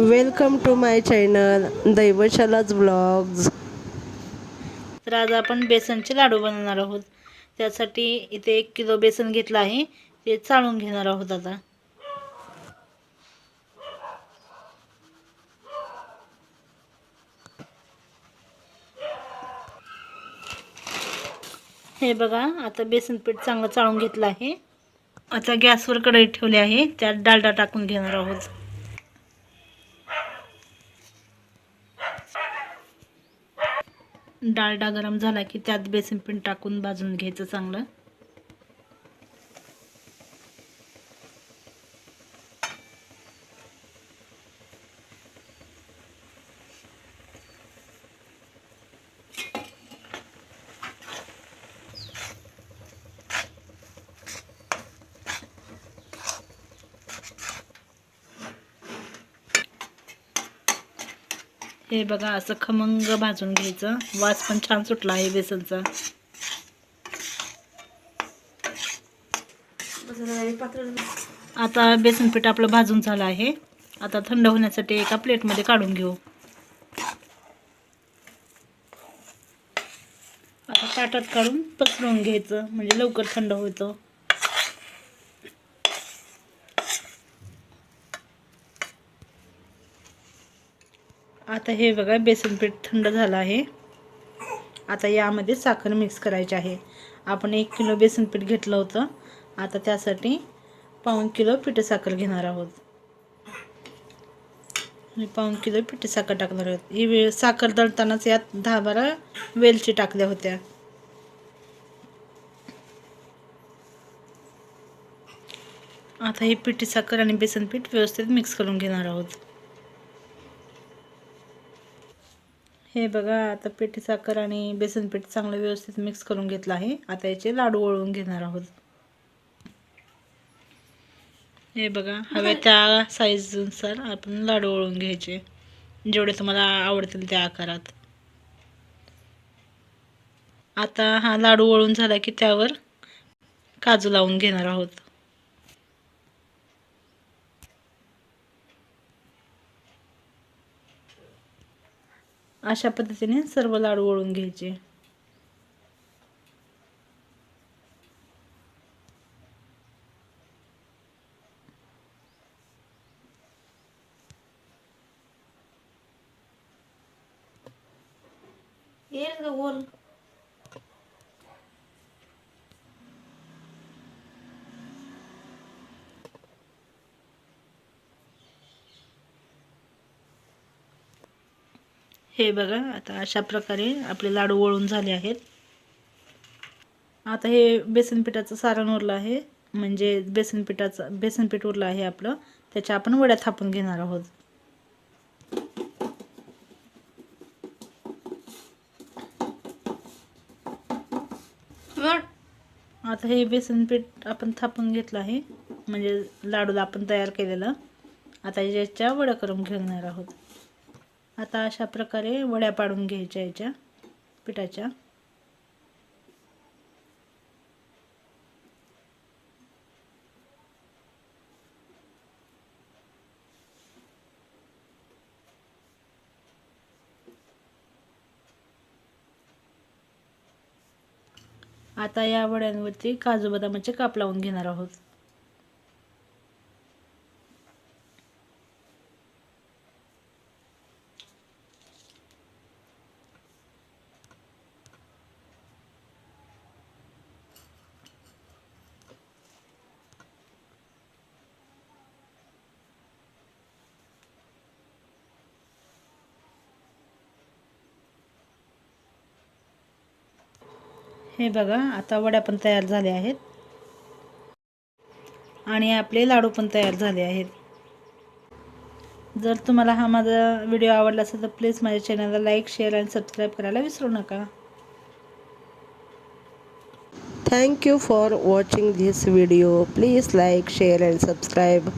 Welcome to my channel दैवशालाच blogs तर आज आपण बेसनचे लाडू बनवणार आहोत. त्यासाठी इथे एक किलो बेसन घेतलं आहे. ते चाळून घेणार आहोत आता. हे बघा आता बेसन पीठ चांगलं चाळून घेतलं आहे. आता गॅसवर कढई ठेवली आहे. त्यात डालडा टाकून घेणार आहोत. डालडा गरम झाला की त्यात बेसन पीठ टाकून भाजून घ्यायचं चांगलं. हे बघा असं खमंग भाजून घ्यायचं. वास पण छान सुटला आहे बेसनचा. आता बेसन पीठ आपलं भाजून झालं आहे. आता थंड होण्यासाठी एका प्लेटमध्ये काढून घेऊ. आता ताटात काढून पसरवून घ्यायचं म्हणजे लवकर थंड होतं. आता हे बघा बेसन पीठ थंड झालं आहे. आता यामध्ये साखर मिक्स करायची आहे. आपण एक किलो बेसन पीठ घेतलं होतं. आता त्यासाठी पाऊण किलो पिठी साखर घेणार आहोत. आणि पाऊण किलो पिठी साखर टाकणार आहोत. ही वे साखर दळतानाच यात दहा बारा वेलची टाकल्या होत्या. आता ही पिठी साखर आणि बेसन पीठ व्यवस्थित मिक्स करून घेणार आहोत. हे बघा आता पिठी साखर आणि बेसन पीठ चांगलं व्यवस्थित मिक्स करून घेतलं आहे. आता याचे लाडू वळवून घेणार आहोत. हे बघा हव्या त्या साईजनुसार आपण लाडू वळवून घ्यायचे. जेवढे तुम्हाला आवडतील त्या आकारात. आता हा लाडू वळून झाला की त्यावर काजू लावून घेणार आहोत. अशा पद्धतीने सर्व लाडू वळून घ्यायचे. बोल. हे बघा आता अशा प्रकारे आपले लाडू वळून झाले आहेत. आता हे बेसन पिठाचं सारण उरलं आहे. म्हणजे बेसन पिठाचं बेसन पीठ उरलं आहे आपलं. त्याच्या आपण वड्या थापून घेणार आहोत. आता हे बेसन पीठ आपण थापून घेतलं आहे. म्हणजे लाडूला आपण तयार केलेलं. आता याच्या वड्या करून घेणार आहोत. आता अशा प्रकारे वड्या पाडून घ्यायच्या याच्या पिठाच्या. आता या वड्यांवरती काजू बदामाचे काप लावून घेणार आहोत. हे बघा आता वड्या पण तयार झाल्या आहेत. आणि आपले लाडू पण तयार झाले आहेत. जर तुम्हाला हा माझा व्हिडिओ आवडला असेल तर प्लीज माझ्या चॅनलला लाईक शेअर आणि सबस्क्राईब करायला विसरू नका. Thank you for watching this video please like share and subscribe